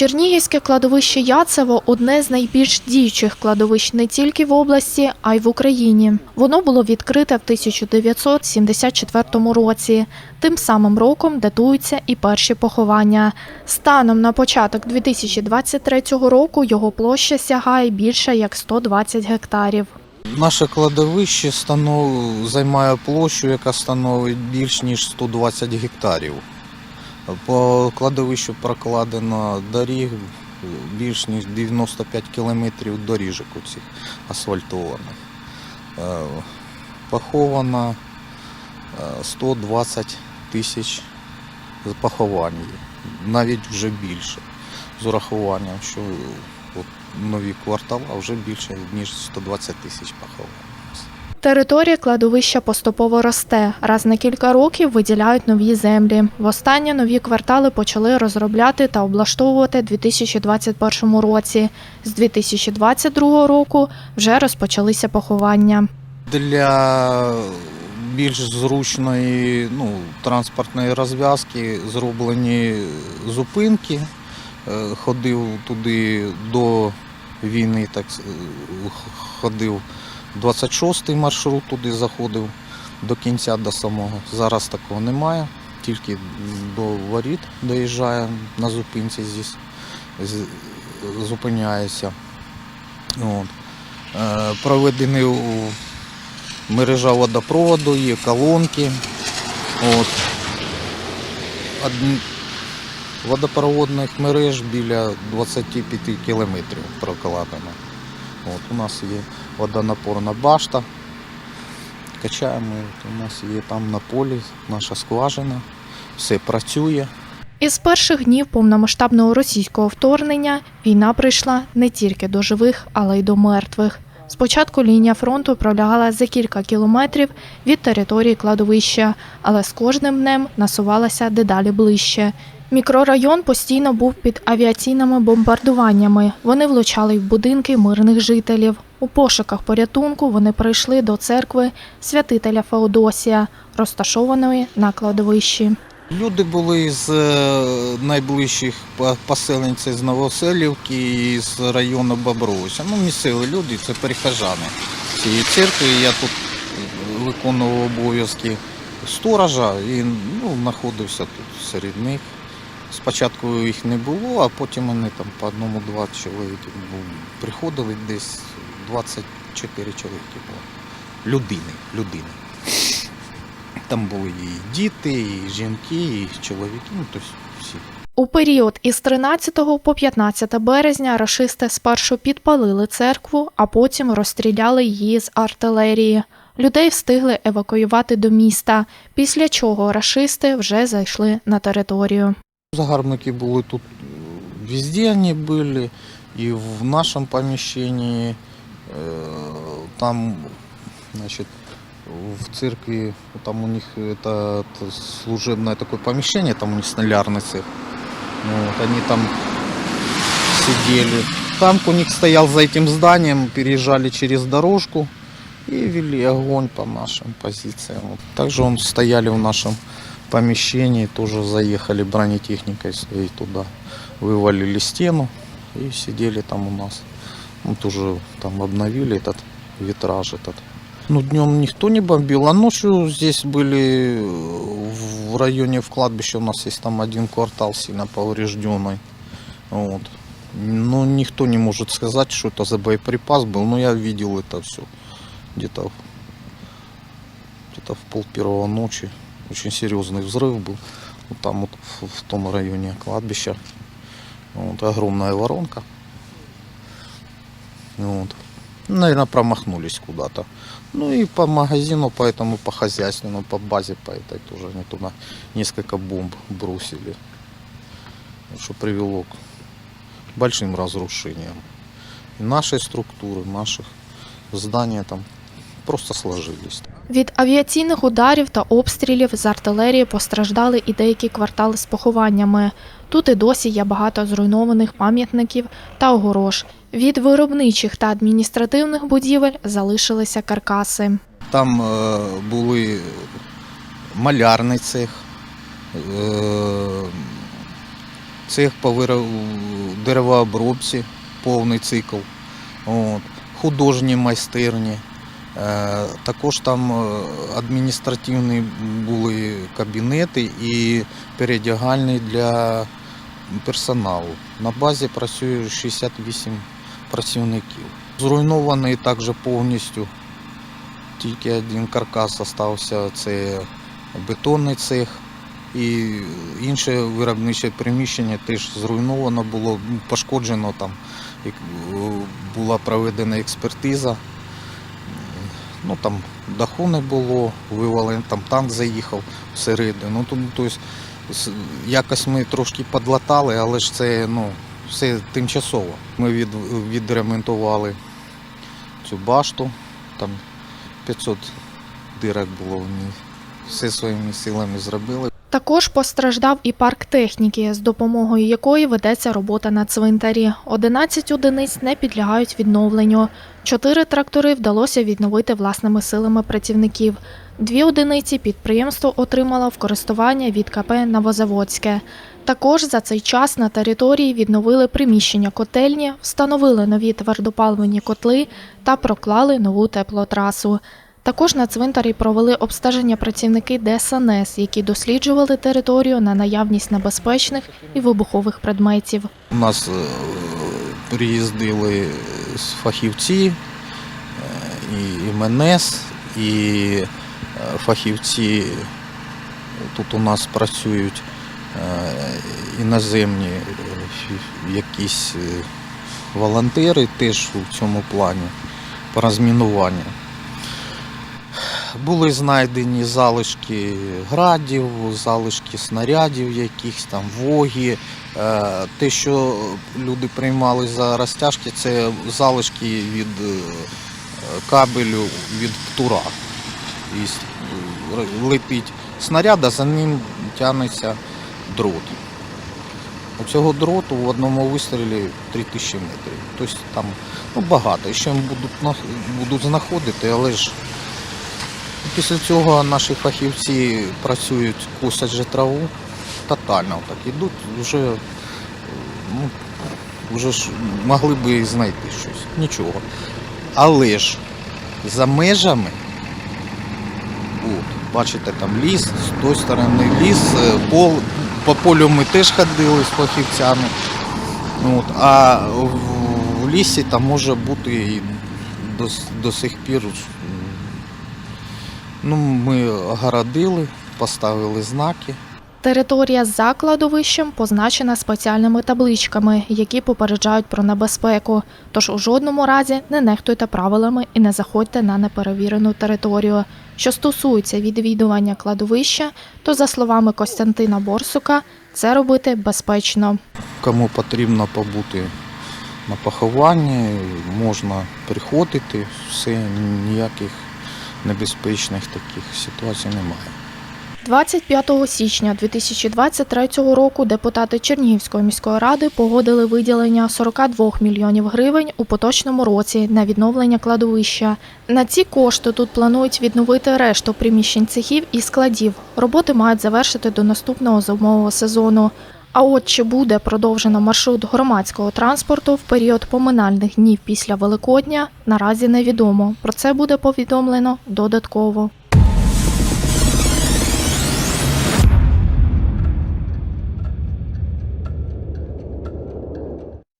Чернігівське кладовище Яцево одне з найбільш діючих кладовищ не тільки в області, а й в Україні. Воно було відкрите в 1974 році. Тим самим роком датуються і перші поховання. Станом на початок 2023 року його площа сягає більше як 120 гектарів. Наше кладовище займає площу, яка становить більш ніж 120 гектарів. По кладовищу прокладено доріг більш ніж 95 кілометрів доріжок у асфальтованих. Е, Поховано е, 120 тисяч поховань, навіть вже більше. З урахуванням, що от нові квартали вже більше ніж 120 тисяч поховань. Територія кладовища поступово росте. Раз на кілька років виділяють нові землі. Востаннє нові квартали почали розробляти та облаштовувати у 2021 році. З 2022 року вже розпочалися поховання. Для більш зручної ну, транспортної розв'язки зроблені зупинки. Е, Ходив туди до війни, так е, ходив 26-й маршрут, туди заходив до кінця до самого. Зараз такого немає, тільки до воріт доїжджає на зупинці здесь, зупиняється. От. Е, Проведений мережа водопроводу, є колонки. От. Одн- Водопроводних мереж біля 25 кілометрів прокладено. От, у нас є водонапорна башта. Качаємо, от у нас є там на полі наша скважина, все працює. Із перших днів повномасштабного російського вторгнення війна прийшла не тільки до живих, але й до мертвих. Спочатку лінія фронту пролягала за кілька кілометрів від території кладовища, але з кожним днем насувалася дедалі ближче. Мікрорайон постійно був під авіаційними бомбардуваннями. Вони влучали в будинки мирних жителів. У пошуках порятунку вони прийшли до церкви святителя Феодосія, розташованої на кладовищі. Люди були з е, найближчих по- поселень, це з Новоселівки і з району Бобровиця. Ну, місцеві люди, це перехожани цієї церкви. Я тут виконував обов'язки сторожа і ну, знаходився тут серед них. Спочатку їх не було, а потім вони там по одному-два чоловіки ну, приходили десь 24 чоловіки було. Людини, людини. Там були і діти, і жінки, і чоловіки, ну тобто всі. У період із 13 по 15 березня рашисти спершу підпалили церкву, а потім розстріляли її з артилерії. Людей встигли евакуювати до міста, після чого рашисти вже зайшли на територію. Загарбники були тут е, везде вони були, і в нашому поміщенні, е, там, значить, в церкви, там у них это, это служебное такое помещение, там у них столярный цех. Ну, вот, они там сидели. Танк у них стоял за этим зданием, переезжали через дорожку и вели огонь по нашим позициям. Вот. Также он стояли в нашем помещении, тоже заехали бронетехникой своей туда, вывалили стену и сидели там у нас. Мы тоже там обновили этот витраж этот. Ну, днем никто не бомбил, а ночью здесь были э, в районе в кладбище у нас есть там один квартал сильно поврежденный. Вот. Ну, никто не может сказать, что это за боеприпас был, но я видел это все где-то в- где-то в пол первого ночи. Очень серьезный взрыв был. Вот там вот в, том районе кладбища. Вот, огромная воронка. Вот. Наверное, промахнулись куда-то. Ну и по магазину, поэтому по хозяйственному, по базе по этой тоже они туда несколько бомб бросили. Что привело к большим разрушениям. И нашей структуры, наших зданий там просто сложились. Від авіаційних ударів та обстрілів з артилерії постраждали і деякі квартали з похованнями. Тут і досі є багато зруйнованих пам'ятників та огорож. Від виробничих та адміністративних будівель залишилися каркаси. Там е, були малярний цех, е, цех по деревообробці, повний цикл, художні майстерні. Е, Також там е, адміністративні були кабінети і передягальні для персоналу. На базі працює 68 працівників. Зруйнований також повністю. Тільки один каркас залишився, це бетонний цех. І інше виробниче приміщення теж зруйновано було, пошкоджено там. е, Була проведена експертиза. Ну там даху не було, вивалено, там танк заїхав всередину. Ну, тобто, якось ми трошки подлатали, але ж це ну, все тимчасово. Ми від, відремонтували цю башту, там 500 дирок було в ній. Все своїми силами зробили. Також постраждав і парк техніки, з допомогою якої ведеться робота на цвинтарі. 11 одиниць не підлягають відновленню. Чотири трактори вдалося відновити власними силами працівників. Дві одиниці підприємство отримало в користування від КП Новозаводське. Також за цей час на території відновили приміщення котельні, встановили нові твердопаливні котли та проклали нову теплотрасу. Також на цвинтарі провели обстеження працівники ДСНС, які досліджували територію на наявність небезпечних і вибухових предметів. У нас е, приїздили фахівці, е, і МНС, і е, фахівці тут у нас працюють іноземні якісь волонтери теж у цьому плані по розмінуванню. Були знайдені залишки градів, залишки снарядів якихось там, воги. Е, Те, що люди приймали за розтяжки, це залишки від е, кабелю від птура. І е, снаряд, а за ним тягнеться дрот. У цього дроту в одному вистрілі 3000 метрів. Тобто там ну, багато. Ще будуть, будуть знаходити, але ж Після цього наші фахівці працюють, косять же траву тотально так ідуть, вже, ну, вже ж могли і знайти щось. Нічого. Але ж за межами, от, бачите, там ліс, з тої сторони ліс, е, пол, по полю ми теж ходили з фахівцями. От, а в, в лісі там може бути і до, до сих пір Ну, ми огородили, поставили знаки. Територія за кладовищем позначена спеціальними табличками, які попереджають про небезпеку. Тож у жодному разі не нехтуйте правилами і не заходьте на неперевірену територію. Що стосується відвідування кладовища, то за словами Костянтина Борсука, це робити безпечно. Кому потрібно побути на похованні, можна приходити, все, ніяких небезпечних таких ситуацій немає. 25 січня 2023 року депутати Чернігівської міської ради погодили виділення 42 мільйонів гривень у поточному році на відновлення кладовища. На ці кошти тут планують відновити решту приміщень цехів і складів. Роботи мають завершити до наступного зимового сезону. А от чи буде продовжено маршрут громадського транспорту в період поминальних днів після Великодня, наразі невідомо. Про це буде повідомлено додатково.